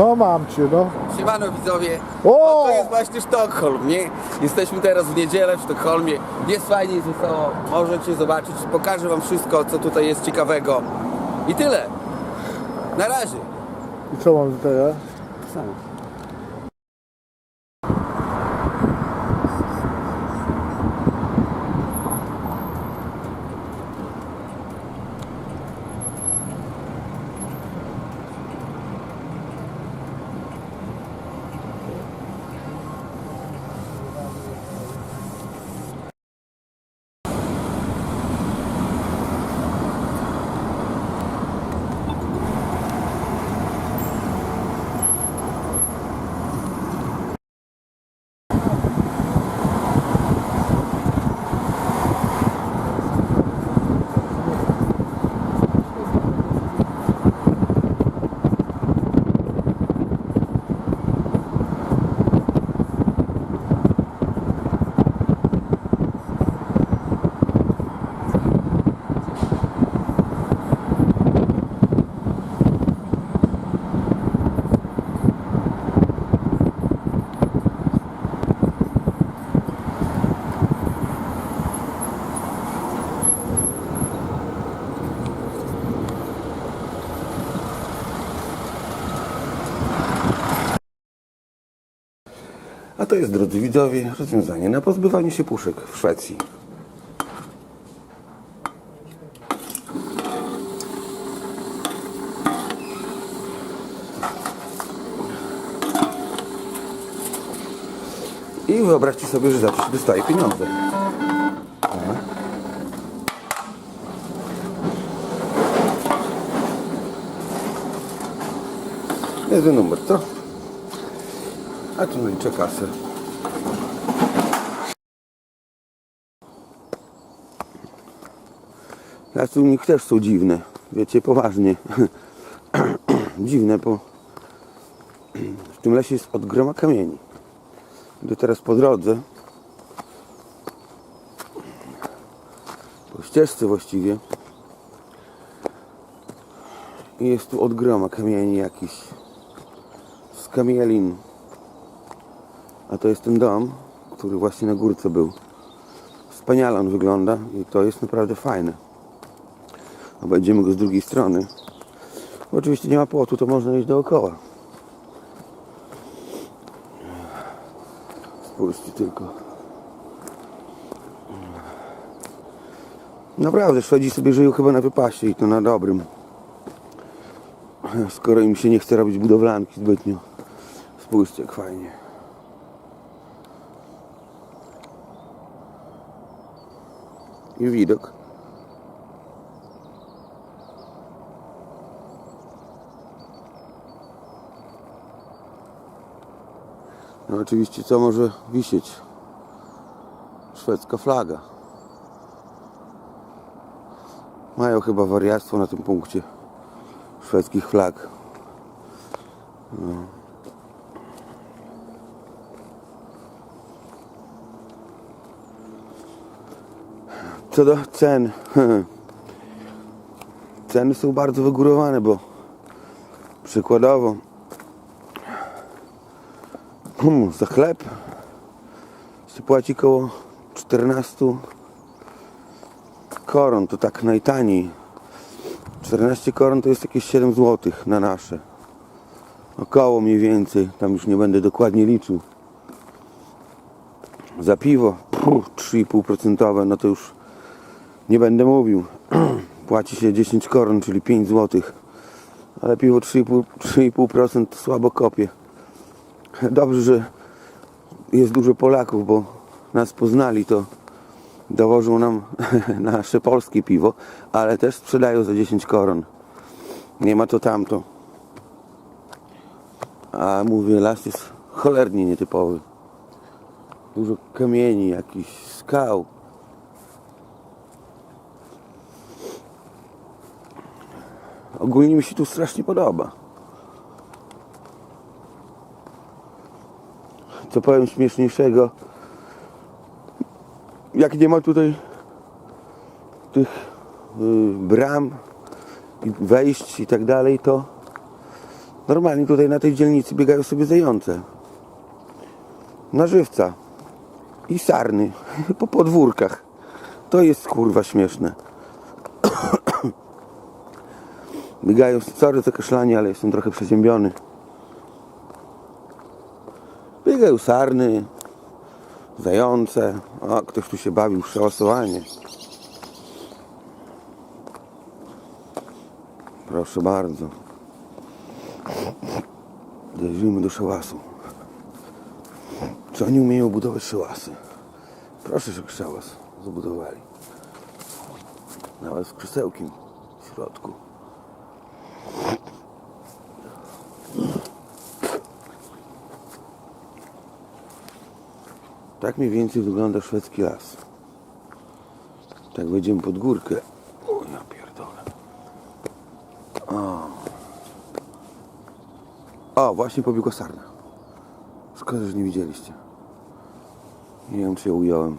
No mam cię, no. Siemano widzowie, O! to jest właśnie Sztokholm, nie? Jesteśmy teraz w niedzielę w Sztokholmie, jest fajnie, jest wesoło, możecie zobaczyć, pokażę wam wszystko, co tutaj jest ciekawego. I tyle. Na razie. I co mam teraz? A to jest, drodzy widzowie, rozwiązanie na pozbywanie się puszek w Szwecji. I wyobraźcie sobie, że za to dostaje pieniądze. Niezły numer, co? A tu liczę kasę. Lasy u nich też są dziwne. Wiecie, poważnie. dziwne, bo w tym lesie jest od groma kamieni. Idę teraz po drodze. Po ścieżce właściwie. I jest tu od groma kamieni jakiś. Z kamielin. A to jest ten dom, który właśnie na górce był. Wspaniale on wygląda i to jest naprawdę fajne. Obejdziemy go z drugiej strony. Bo oczywiście nie ma płotu, to można iść dookoła. Spójrzcie tylko. Naprawdę, Szwedzi sobie żyją chyba na wypasie i to na dobrym. Skoro im się nie chce robić budowlanki zbytnio. Spójrzcie, jak fajnie. i widok. No oczywiście co może wisieć? Szwedzka flaga. Mają chyba wariactwo na tym punkcie szwedzkich flag. No. Co do cen. Ceny są bardzo wygórowane, bo przykładowo hmm, za chleb się płaci około 14 koron, to tak najtaniej. 14 koron to jest jakieś 7 zł na nasze. Około mniej więcej, tam już nie będę dokładnie liczył. Za piwo puh, 3,5%, no to już nie będę mówił. Płaci się 10 koron, czyli 5 zł. Ale piwo 3,5%, 3,5% słabo kopie. Dobrze, że jest dużo Polaków, bo nas poznali, to dowożą nam nasze polskie piwo, ale też sprzedają za 10 koron. Nie ma to tamto. A mówię, las jest cholernie nietypowy. Dużo kamieni, jakichś skał. Ogólnie mi się tu strasznie podoba. Co powiem śmieszniejszego, jak nie ma tutaj tych y, bram i wejść i tak dalej, to Normalnie tutaj na tej dzielnicy biegają sobie zające. Na żywca. I sarny. Po podwórkach. To jest kurwa śmieszne. Biegają, sorry za kaszlanie, ale jestem trochę przeziębiony. Biegają sarny, zające. A, ktoś tu się bawił przełasowanie. Proszę bardzo. Dojrzyjmy do szałasu. Czy oni umieją budować szałasy? Proszę, że szałas zbudowali. Nawet z krzesełkiem w środku. Tak mniej więcej wygląda szwedzki las. Tak wejdziemy pod górkę. O, ja pierdolę. O, właśnie pobiegła sarna. Szkoda, że nie widzieliście. Nie wiem, czy ją ująłem.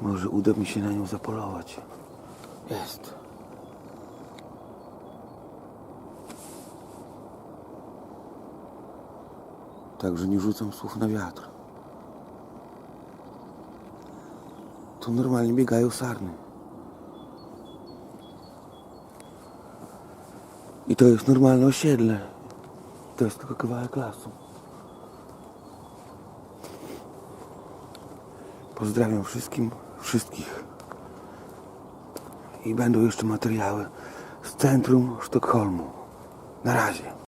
Może uda mi się na nią zapolować. Jest. Także nie rzucam słów na wiatr. Tu normalnie biegają sarny. I to jest normalne osiedle. To jest tylko kawałek lasu. Pozdrawiam wszystkim, wszystkich. I będą jeszcze materiały z centrum Sztokholmu. Na razie.